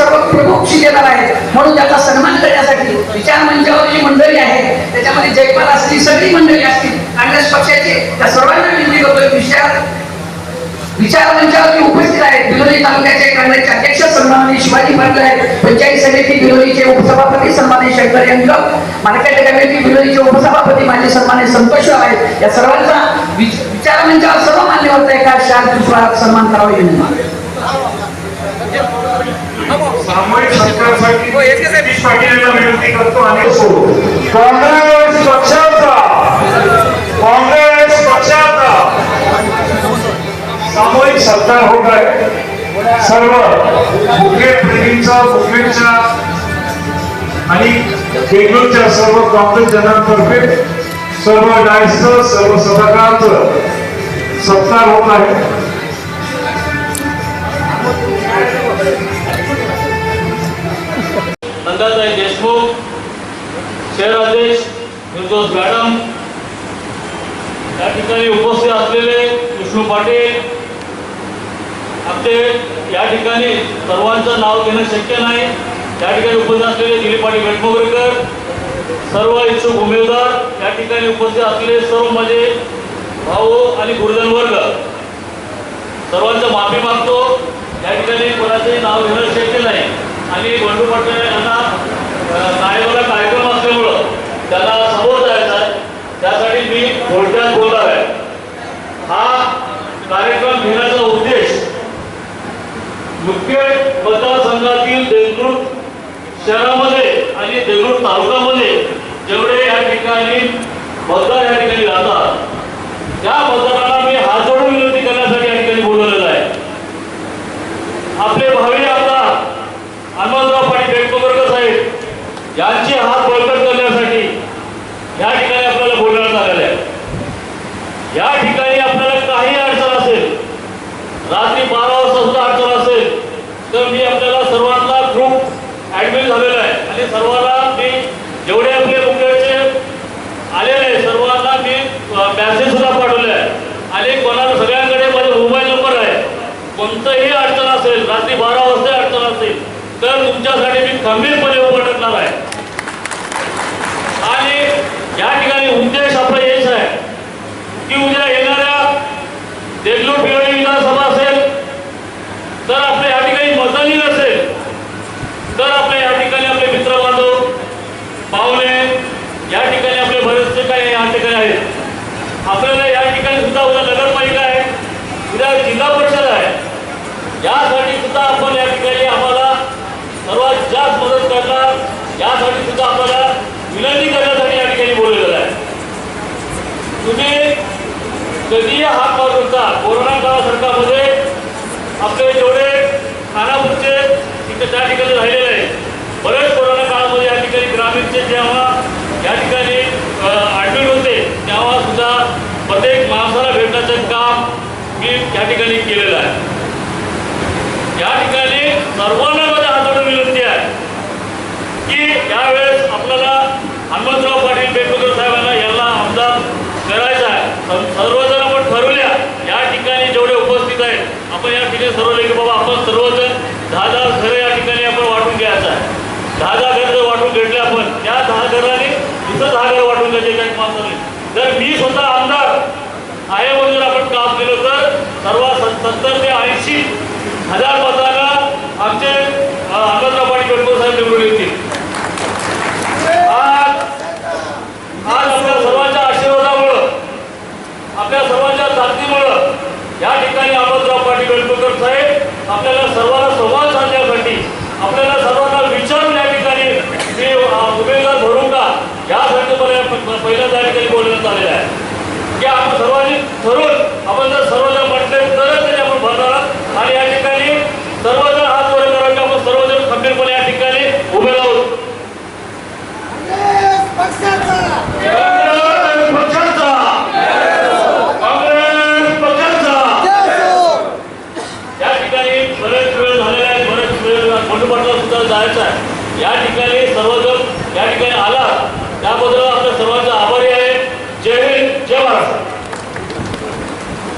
सर्व प्रमुख शिलेदार आहेत. म्हणून त्याचा सन्मान करण्यासाठी विचार मंचावर जी मंडळी आहे त्याच्यामध्ये जयपाल असतील सगळी मंडळी असतील. काँग्रेस पक्षाचे त्या सर्वांना विनंती करतोय. विचार विचार मंचावरती उपस्थित आहेत. बिलोली तालुक्याचे काँग्रेसचे अध्यक्ष सन्माननीय शिवाजी पाटील आहेत. पंचायत समिती बिलोलीचे उपसभापती सन्माननीय शंकर यंग मार्केट कमिटी बिलोलीचे उपसभापती माझे सन्माननीय संतोषराव आहेत. या सर्वांचा विचार मंचावर सर्व मान्यवर एका शार दुसरा सन्मान करावा सामूहिक सत्कारासाठी सतीश पाटील यांना विनंती करतो आणि काँग्रेस पक्षाचा. काँग्रेस पक्षाचा. सामूहिक सत्कार होत आहे सर्व मुकेट प्रेमींचा मुकेटच्या आणि बेंगलोरच्या सर्व काँग्रेस जनांतर्फे सर्व डायसचं सर्व सभागृहांचं सत्कार होत आहे. नंदाताई देशमुख शहराध्यक्ष निर्दोष मॅडम या ठिकाणी उपस्थित असलेले विष्णू पाटील. आमचे या ठिकाणी सर्वांचं नाव घेणं शक्य नाही. या ठिकाणी उपस्थित असलेले दिलीप पाटील बेटमोगरेकर सर्व इच्छुक उमेदवार या ठिकाणी उपस्थित असलेले सर्व माझे भाऊ आणि गुरुजन वर्ग. सर्वांचं माफी मागतो. या ठिकाणी कोणाचंही नाव घेणं शक्य नाही. आणि बंडू पाटील यांना कार्यक्रम असल्यामुळं त्यांना समोर जायचं आहे. त्यासाठी मी थोडक्यात बोलणार आहे हा कार्यक्रम घेण्याचा उद्देश मुखेड मतदारसंघातील देगलूर शहरामध्ये आणि देगलूर तालुक्यामध्ये जेवढे या ठिकाणी मतदार या ठिकाणी राहतात त्या मतदारांना मी हात जोडून विनंती करण्यासाठी या ठिकाणी बोलवलेलं आहे आपले भावी आमदार हनुमंतराव पाटील बेटकोबरकर साहेब यांचे हात बळकट करण्यासाठी या ठिकाणी आपल्याला बोलवण्यात आलेलं आहे या ठिकाणी आपल्याला काही अडचण असेल रात्री बारा वाजता सुद्धा अडचण असेल तर मी आपल्याला सर्वांना ग्रुप ऍडमिट झालेला आहे. आणि सर्वांना मी जेवढे आपले मुख्याचे आलेले आहे, सर्वांना मी मॅसेज सुद्धा पाठवले आहे. आणि कोणाला सगळ्यांकडे माझा मोबाईल नंबर आहे. कोणतंही अडचण असेल रात्री बारा वाजता अडचण असेल तर तुमच्यासाठी मी खंबीरपणे उभं टाकणार आहे आणि या ठिकाणी उद्देश आपला हेच आहे की उद्या येणाऱ्या देगलूर पिवळी विधानसभा असेल तर आपल्या या ठिकाणी मतदानी नसेल तर आपल्या या ठिकाणी आपले मित्र बांधव पाहुणे या ठिकाणी आपले बरेचसे काही या ठिकाणी आहेत आपल्याला या ठिकाणी सुद्धा उद्या नगरपालिका आहे उद्या जिल्हा परिषद आहे. यासाठी सुद्धा आपण या ठिकाणी आम्हाला सर्वात जास्त मदत करणार. यासाठी सुद्धा आपल्याला विनंती करण्यासाठी या ठिकाणी बोललेलं आहे. तुम्ही कधीही हात मारू शकता कोरोना काळासारखामध्ये आपले जेवढे खानापूरचे तिथे त्या ठिकाणी राहिलेले आहे बरेच कोरोना काळामध्ये या ठिकाणी ग्रामीणचे जेव्हा या ठिकाणी ॲडमिट होते तेव्हा सुद्धा प्रत्येक माणसाला भेटण्याचं काम त्या या ठिकाणी केलेलं आहे. या ठिकाणी सर्वांना माझ्या हाताने विनंती आहे की यावेळेस आपल्याला हनुमंतराव पाटील बेटकर साहेबांना यांना आमदार करायचा आहे. सर्वजण आपण ठरवल्या या ठिकाणी जेवढे उपस्थित आहेत. आपण या ठिकाणी ठरवले की बाबा आपण सर्वजण दहा दहा घरं या ठिकाणी आपण वाटून घ्यायचं आहे. दहा दहा घर जर वाटून घेतले आपण त्या दहा घराने इथं दहा घर वाटून घ्यायचे काही माणसाने जर मी स्वतः आमदार आहे म्हणून जर आपण काम केलं तर सर्व सत्तर ते ऐंशी हजार मतांना आमचे अ, पाटील साहेब निवडून येतील. आज आज आपल्या सर्वांच्या आशीर्वादामुळं आपल्या सर्वांच्या ताकदीमुळं या ठिकाणी अहमदराव पाटील बेलपूरकर साहेब आपल्याला सर्वांना संवाद साधण्यासाठी आपल्याला सर्वांना करायचा आहे. या ठिकाणी सर्वजण या ठिकाणी आला. त्याबद्दल आपल्या सर्वांचा आभारी आहे. जय हिंद जय महाराष्ट्र.